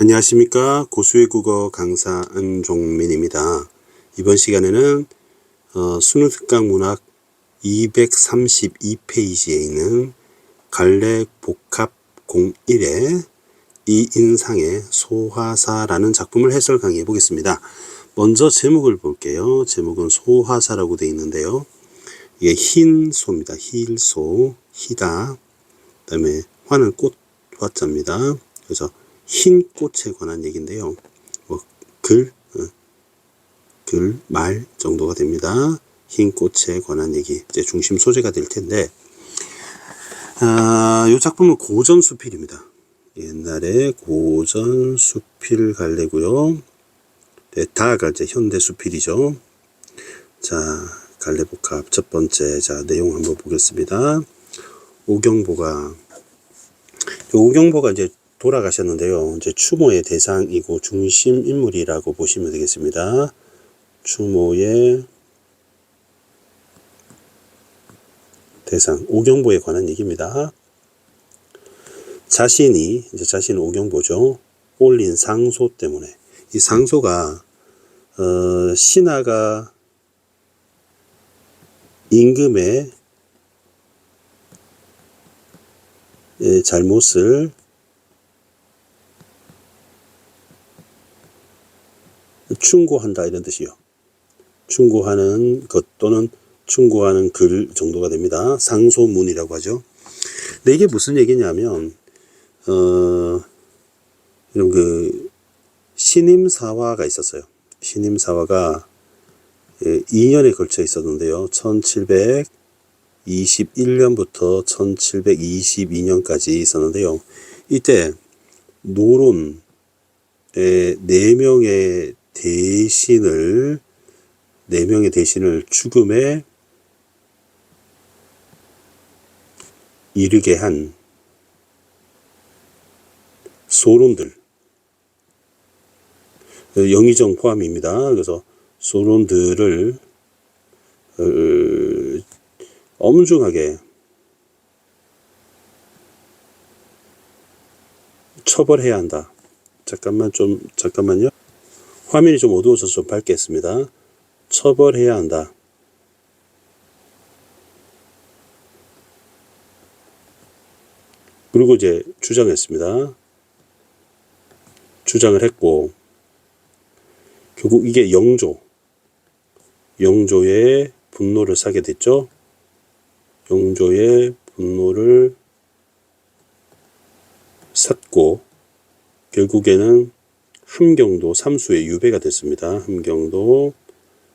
안녕하십니까 고수의 국어 강사 안종민입니다. 이번 시간에는 어, 수능 특강 문학 232페이지에 있는 갈래 복합 01의 이인상의 소화사라는 작품을 해설 강의해 보겠습니다. 먼저 제목을 볼게요. 제목은 소화사라고 되어 있는데요. 이게 흰 소입니다. 힐소, 희다. 그 다음에 화는 꽃 화자입니다. 그래서 흰 꽃에 관한 얘기인데요. 뭐, 글, 어, 글, 말 정도가 됩니다. 흰 꽃에 관한 얘기, 이제 중심 소재가 될 텐데, 아, 이 작품은 고전 수필입니다. 옛날에 고전 수필 갈래고요. 네, 다가 이제 현대 수필이죠. 자, 갈래복합 첫 번째, 자, 내용 한번 보겠습니다. 오경보가, 오경보가 이제 돌아가셨는데요. 이제 추모의 대상이고 중심 인물이라고 보시면 되겠습니다. 추모의 대상 오경보에 관한 얘기입니다. 자신이 이제 자신은 오경보죠. 올린 상소 때문에 이 상소가 어, 신하가 임금의 예, 잘못을 충고한다 이런 뜻이요. 충고하는 것 또는 충고하는 글 정도가 됩니다. 상소문이라고 하죠. 근데 이게 무슨 얘기냐면 어 이런 그 신임 사화가 있었어요. 신임 사화가 2년에 걸쳐 있었는데요. 1721년부터 1722년까지 있었는데요. 이때 노론의 네 명의 대신을 네 명의 대신을 죽음에 이르게 한 소론들 영의정 포함입니다. 그래서 소론들을 어, 엄중하게 처벌해야 한다. 잠깐만 좀 잠깐만요. 화면이 좀 어두워져서 좀 밝겠습니다. 처벌해야 한다. 그리고 이제 주장했습니다. 주장을 했고, 결국 이게 영조, 영조의 분노를 사게 됐죠. 영조의 분노를 샀고, 결국에는 함경도 삼수의 유배가 됐습니다. 함경도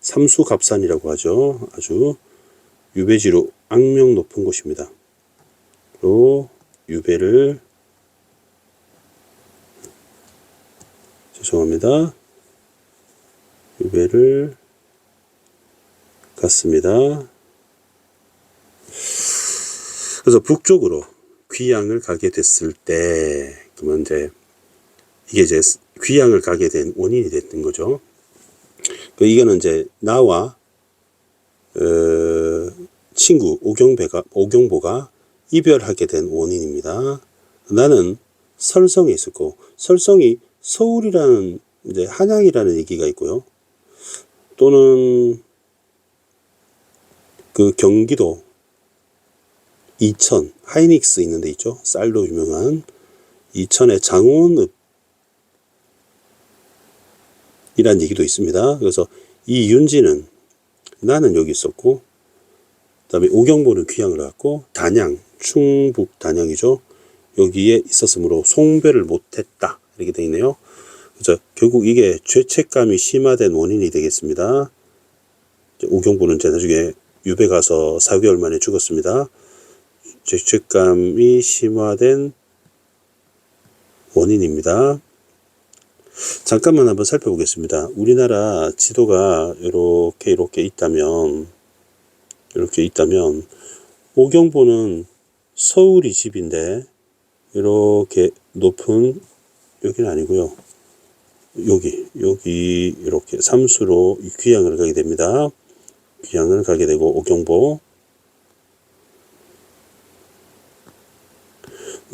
삼수갑산이라고 하죠. 아주 유배지로 악명 높은 곳입니다. 로 유배를 죄송합니다. 유배를 갔습니다. 그래서 북쪽으로 귀양을 가게 됐을 때 그러면 이제 이게 이제 귀양을 가게 된 원인이 됐던 거죠. 그 이거는 이제 나와 어, 친구 오경배가 오경보가 이별하게 된 원인입니다. 나는 설성에 있었고 설성이 서울이라는 이제 한양이라는 얘기가 있고요. 또는 그 경기도 이천 하이닉스 있는 데 있죠. 쌀로 유명한 이천의 장원읍 이란 얘기도 있습니다. 그래서 이 윤지는 나는 여기 있었고 그 다음에 오경보는 귀향을 갔고 단양 충북 단양이죠. 여기에 있었으므로 송별을 못했다 이렇게 되어 있네요. 그래서 결국 이게 죄책감이 심화된 원인이 되겠습니다. 오경보는 제 나중에 유배 가서 4개월 만에 죽었습니다. 죄책감이 심화된 원인입니다. 잠깐만 한번 살펴보겠습니다. 우리나라 지도가 이렇게 이렇게 있다면 이렇게 있다면 오경보는 서울이 집인데 이렇게 높은 여기는 아니고요. 여기 여기 이렇게 삼수로 귀향을 가게 됩니다. 귀향을 가게 되고 오경보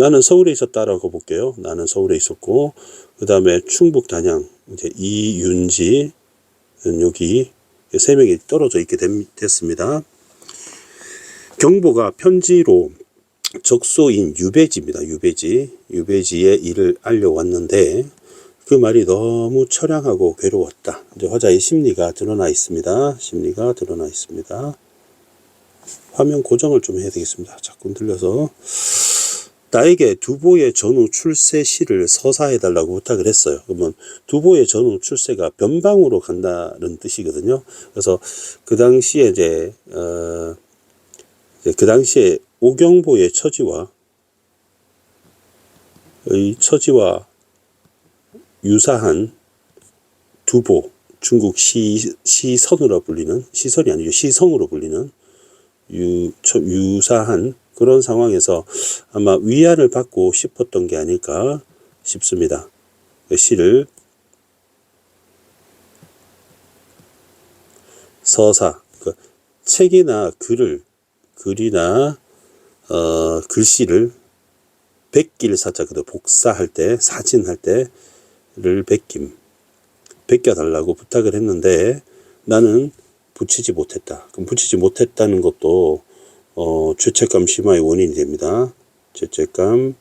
나는 서울에 있었다라고 볼게요. 나는 서울에 있었고, 그 다음에 충북 단양, 이제 이윤지, 여기 세 명이 떨어져 있게 됨- 됐습니다. 경보가 편지로 적소인 유배지입니다. 유배지. 유배지의 일을 알려왔는데 그 말이 너무 처량하고 괴로웠다. 이제 화자의 심리가 드러나 있습니다. 심리가 드러나 있습니다. 화면 고정을 좀 해야 되겠습니다. 자꾸 흔들려서. 나에게 두보의 전후 출세 시를 서사해 달라고 부탁을 했어요. 그러면 두보의 전후 출세가 변방으로 간다는 뜻이거든요. 그래서 그 당시에 이제 어, 이제 그 당시에 오경보의 처지와 의 처지와 유사한 두보 중국 시 시선으로 불리는 시선이 아니죠 시성으로 불리는 유, 처, 유사한 그런 상황에서 아마 위안을 받고 싶었던 게 아닐까 싶습니다. 그 시를 서사, 그 책이나 글을 글이나 어, 글씨를 베낄 사자거든 복사할 때 사진할 때를 베김 베껴달라고 부탁을 했는데 나는 붙이지 못했다. 그럼 붙이지 못했다는 것도 어, 죄책감 심화의 원인이 됩니다. 죄책감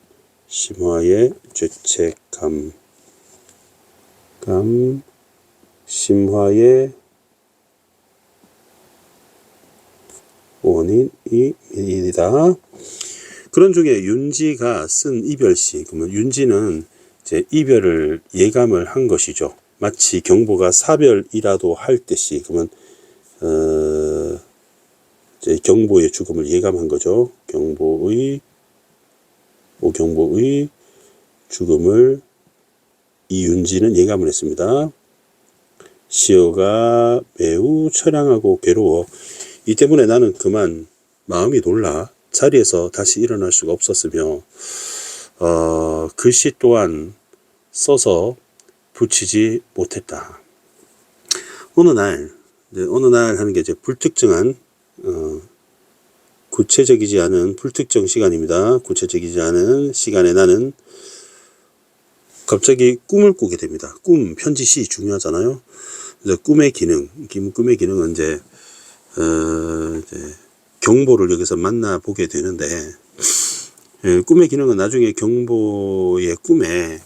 심화의 죄책감 감 심화의 원인이다. 그런 중에 윤지가 쓴 이별시, 그러면 윤지는 이제 이별을 예감을 한 것이죠. 마치 경보가 사별이라도 할 듯이, 그러면 어, 경보의 죽음을 예감한 거죠. 경보의 오경보의 죽음을 이윤지는 예감을 했습니다. 시어가 매우 처량하고 괴로워 이 때문에 나는 그만 마음이 놀라 자리에서 다시 일어날 수가 없었으며 어, 글씨 또한 써서 붙이지 못했다. 어느 날 어느 날 하는 게 이제 불특정한 어, 구체적이지 않은 불특정 시간입니다. 구체적이지 않은 시간에 나는 갑자기 꿈을 꾸게 됩니다. 꿈 편지 시 중요하잖아요. 그래서 꿈의 기능, 김- 꿈의 기능은 이제 어, 이제 경보를 여기서 만나 보게 되는데 예, 꿈의 기능은 나중에 경보의 꿈에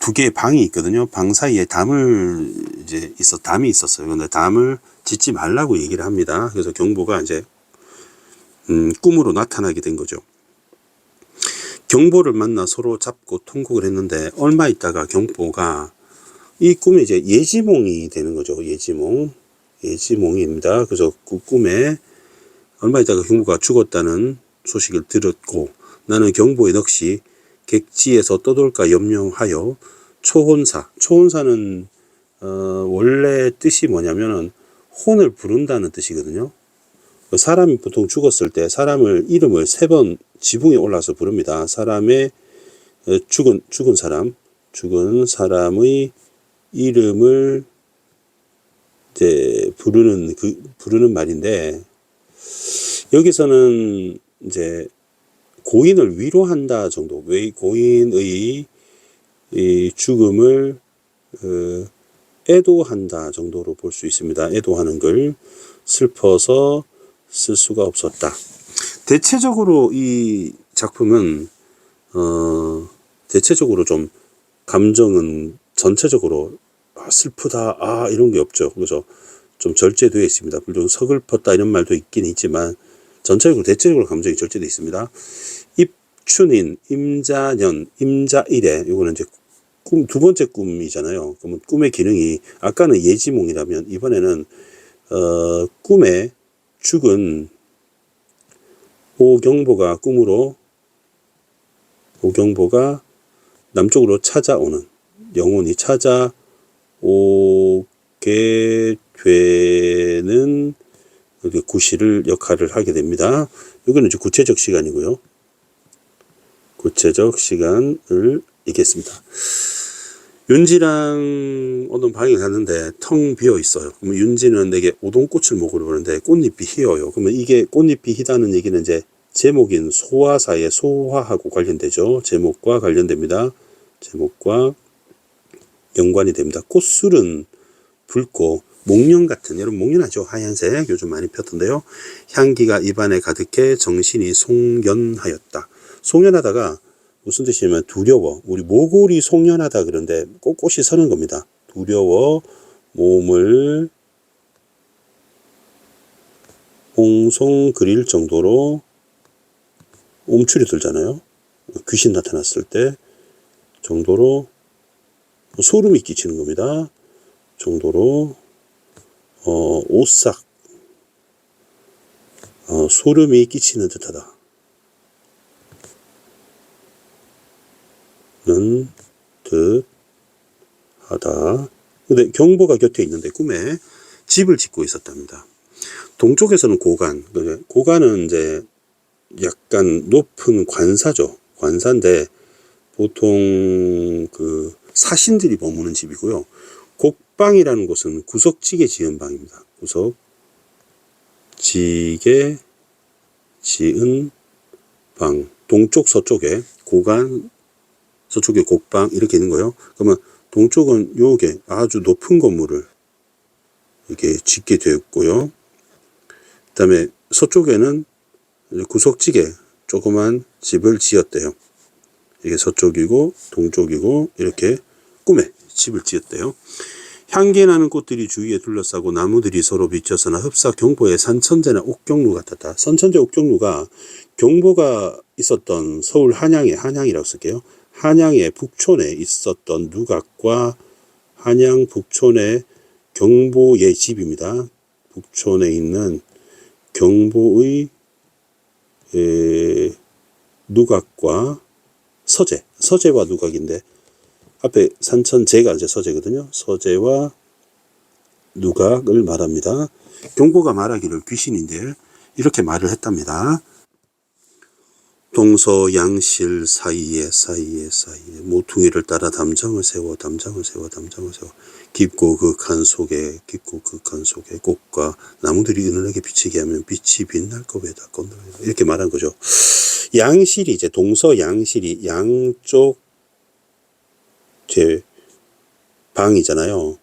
두 개의 방이 있거든요. 방 사이에 담을 이제 있어 담이 있었어요. 근데 담을 짓지 말라고 얘기를 합니다. 그래서 경보가 이제 음, 꿈으로 나타나게 된 거죠. 경보를 만나 서로 잡고 통곡을 했는데 얼마 있다가 경보가 이 꿈이 이제 예지몽이 되는 거죠. 예지몽. 예지몽입니다. 그래서 그 꿈에 얼마 있다가 경보가 죽었다는 소식을 들었고 나는 경보의 넋이 객지에서 떠돌까 염려하여 초혼사. 초혼사는 어, 원래 뜻이 뭐냐면은 혼을 부른다는 뜻이거든요. 그 사람이 보통 죽었을 때 사람을 이름을 세 번 지붕에 올라서 부릅니다. 사람의 어, 죽은 죽은 사람, 죽은 사람의 이름을 이제 부르는 그 부르는 말인데 여기서는 이제 고인을 위로한다 정도, 왜 고인의 이 죽음을 어, 애도한다 정도로 볼 수 있습니다. 애도하는 걸 슬퍼서 쓸 수가 없었다. 대체적으로 이 작품은 어, 대체적으로 좀 감정은 전체적으로 아, 슬프다 아 이런 게 없죠. 그래서 좀 절제되어 있습니다. 물론 서글펐다 이런 말도 있긴 있지만 전체적으로 대체적으로 감정이 절제되어 있습니다. 입춘인, 임자년, 임자일에 이거는 이제 꿈 두 번째 꿈이잖아요. 그러면 꿈의 기능이 아까는 예지몽이라면 이번에는 어, 꿈에 죽은 오경보가 꿈으로 오경보가 남쪽으로 찾아오는 영혼이 찾아오게 되는 구실을 역할을 하게 됩니다. 이거는 이제 구체적 시간이고요. 구체적 시간을 읽겠습니다. 윤지랑 어떤 방에 갔는데 텅 비어 있어요. 그러면 윤지는 내게 오동꽃을 먹으러 오는데 꽃잎이 희어요. 그러면 이게 꽃잎이 희다는 얘기는 이제 제목인 소화사의 소화하고 관련되죠. 제목과 관련됩니다. 제목과 연관이 됩니다. 꽃술은 붉고 목련 같은 여러분 목련하죠 하얀색 요즘 많이 폈던데요 향기가 입안에 가득해 정신이 송연하였다 송연하다가 무슨 뜻이냐면 두려워 우리 모골이 송연하다 그런데 꼿꼿이 서는 겁니다 두려워 몸을 옹송 그릴 정도로 움츠려 들잖아요 귀신 나타났을 때 정도로 소름이 끼치는 겁니다. 정도로 어, 오싹 어, 소름이 끼치는 듯하다. 는 듯 하다. 근데 경보가 곁에 있는데 꿈에 집을 짓고 있었답니다. 동쪽에서는 고관, 그러니까 고관은 이제 약간 높은 관사죠. 관사인데 보통 그 사신들이 머무는 집이고요. 곡방이라는 곳은 구석지게 지은 방입니다. 구석지게 지은 방. 동쪽 서쪽에 고관 서쪽에 곡방 이렇게 있는 거예요. 그러면 동쪽은 요게 아주 높은 건물을 이렇게 짓게 되었고요. 그 다음에 서쪽에는 구석지게 조그만 집을 지었대요. 이게 서쪽이고 동쪽이고 이렇게 꿈에 집을 지었대요. 향기 나는 꽃들이 주위에 둘러싸고 나무들이 서로 비춰서나 흡사 경보의 산천제나 옥경루 같았다. 선천제 옥경루가 경보가 있었던 서울 한양의 한양이라고 쓸게요. 한양의 북촌에 있었던 누각과 한양 북촌의 경보의 집입니다. 북촌에 있는 경보의 에, 누각과 서재, 서재와 누각인데 앞에 산천제가 이제 서재거든요. 서재와 누각을 말합니다. 경보가 말하기를 귀신인데 이렇게 말을 했답니다. 동서 양실 사이에 사이에 사이에 모퉁이를 따라 담장을 세워 담장을 세워 담장을 세워 깊고 극한 속에 깊고 극한 속에 꽃과 나무들이 은은하게 비치게 하면 빛이 빛날 것에다 건너 이렇게 말한 거죠. 양실이 이제 동서 양실이 양쪽 제 방이잖아요.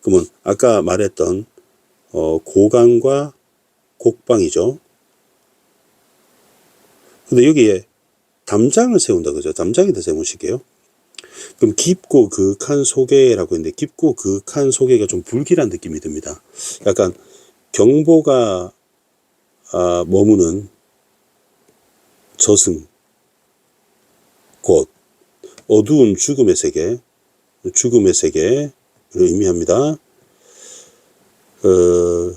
그러면 아까 말했던 어, 고강과 곡방이죠. 근데 여기에 담장을 세운다 그죠? 담장에다 세우실게요. 그럼 깊고 극한 소개라고 했는데 깊고 극한 소개가 좀 불길한 느낌이 듭니다. 약간 경보가 아, 머무는 저승 곳 어두운 죽음의 세계 죽음의 세계를 의미합니다. 어,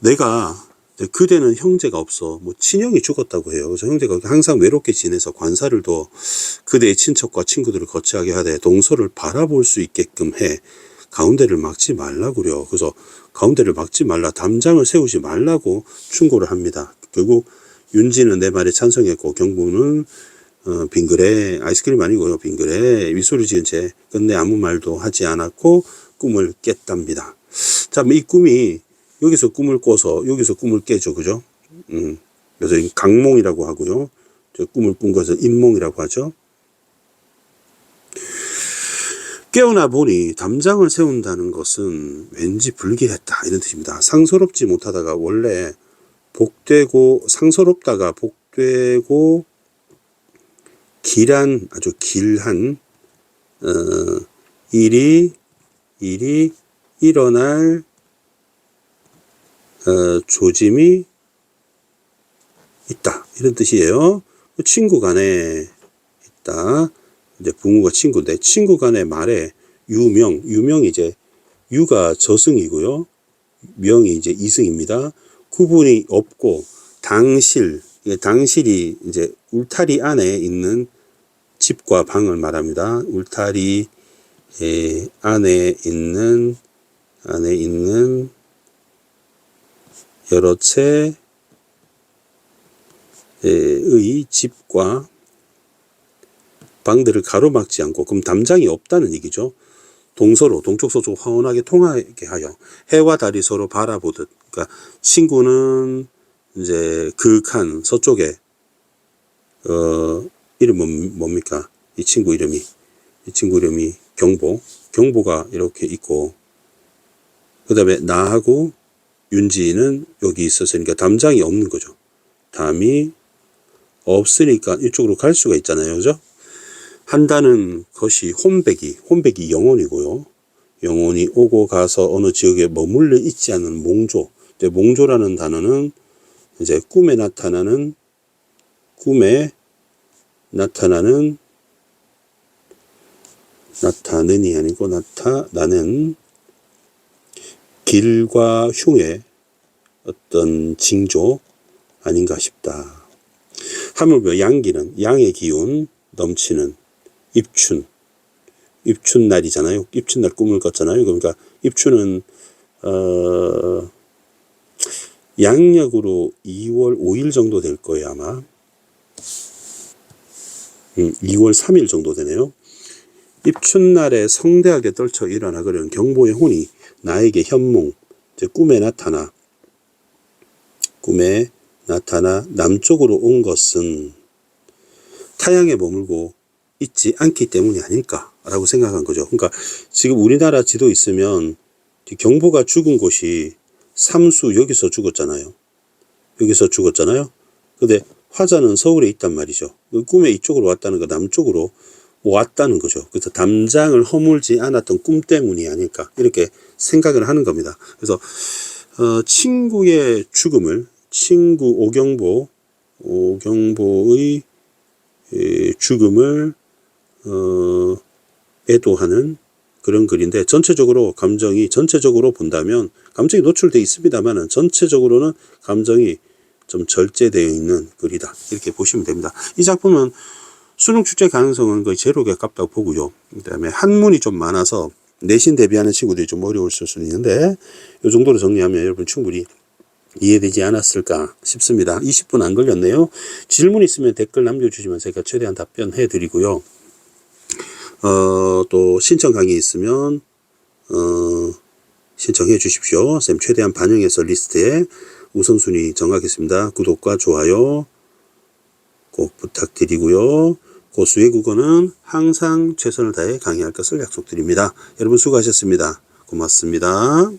내가 그대는 형제가 없어. 뭐 친형이 죽었다고 해요. 그래서 형제가 항상 외롭게 지내서 관사를 둬 그대의 친척과 친구들을 거치하게 하되 동서를 바라볼 수 있게끔 해. 가운데를 막지 말라고요. 그래서 가운데를 막지 말라. 담장을 세우지 말라고 충고를 합니다. 결국 윤지는 내 말에 찬성했고 경부는 어, 빙그레 아이스크림 아니고요. 빙그레 윗소리 지은 채 끝내 아무 말도 하지 않았고 꿈을 깼답니다. 자, 이 꿈이 여기서 꿈을 꿔서 여기서 꿈을 깨죠. 그죠? 음. 그래서 이 강몽이라고 하고요. 저 꿈을 꾼 것을 인몽이라고 하죠. 깨어나 보니 담장을 세운다는 것은 왠지 불길했다 이런 뜻입니다. 상서롭지 못하다가 원래 복되고 상서롭다가 복되고 길한 아주 길한 어, 일이 일이 일어날 어, 조짐이 있다 이런 뜻이에요. 친구 간에 있다. 이제 부모가 친구인데 친구 간의 말에 유명 유명이 이제 유가 저승이고요. 명이 이제 이승입니다. 구분이 없고 당실 이게 당실이 이제 울타리 안에 있는 집과 방을 말합니다. 울타리 에, 안에 있는 안에 있는 여러 채의 집과 방들을 가로막지 않고 그럼 담장이 없다는 얘기죠. 동서로 동쪽 서쪽 환원하게 통하게 하여 해와 달이 서로 바라보듯 그러니까 친구는 이제 극한 서쪽에 어, 이름 뭐, 뭡니까? 이 친구 이름이. 이 친구 이름이 경보. 경보가 이렇게 있고, 그 다음에 나하고 윤지는 여기 있었으니까 담장이 없는 거죠. 담이 없으니까 이쪽으로 갈 수가 있잖아요. 그죠? 한다는 것이 혼백이, 혼백이 영혼이고요. 영혼이 오고 가서 어느 지역에 머물러 있지 않은 몽조. 이제 몽조라는 단어는 이제 꿈에 나타나는 꿈에 나타나는 나타는이 아니고 나타나는 길과 흉의 어떤 징조 아닌가 싶다. 하물며 양기는 양의 기운 넘치는 입춘 입춘 날이잖아요. 입춘 날 꿈을 꿨잖아요. 그러니까 입춘은 어 양력으로 2월 5일 정도 될 거예요 아마. 음, 2월 3일 정도 되네요. 입춘날에 성대하게 떨쳐 일어나그는 경보의 혼이 나에게 현몽, 이제 꿈에 나타나, 꿈에 나타나 남쪽으로 온 것은 타양에 머물고 있지 않기 때문이 아닐까라고 생각한 거죠. 그러니까 지금 우리나라 지도 있으면 경보가 죽은 곳이 삼수 여기서 죽었잖아요. 여기서 죽었잖아요. 근데 화자는 서울에 있단 말이죠. 그 꿈에 이쪽으로 왔다는 거 남쪽으로 왔다는 거죠. 그래서 담장을 허물지 않았던 꿈 때문이 아닐까 이렇게 생각을 하는 겁니다. 그래서 어, 친구의 죽음을 친구 오경보 오경보의 에, 죽음을 어, 애도하는 그런 글인데 전체적으로 감정이 전체적으로 본다면 감정이 노출돼 있습니다만은 전체적으로는 감정이 좀 절제되어 있는 글이다 이렇게 보시면 됩니다. 이 작품은 수능 출제 가능성은 거의 제로 가깝다고 보고요. 그다음에 한문이 좀 많아서 내신 대비하는 친구들이 좀 어려울 수는 있는데 이 정도로 정리하면 여러분 충분히 이해되지 않았을까 싶습니다. 20분 안 걸렸네요. 질문 있으면 댓글 남겨주시면 제가 최대한 답변해 드리고요. 어, 또 신청 강의 있으면 어, 신청해 주십시오. 쌤 최대한 반영해서 리스트에 우선순위 정하겠습니다. 구독과 좋아요 꼭 부탁드리고요. 고수의 국어는 항상 최선을 다해 강의할 것을 약속드립니다. 여러분 수고하셨습니다. 고맙습니다.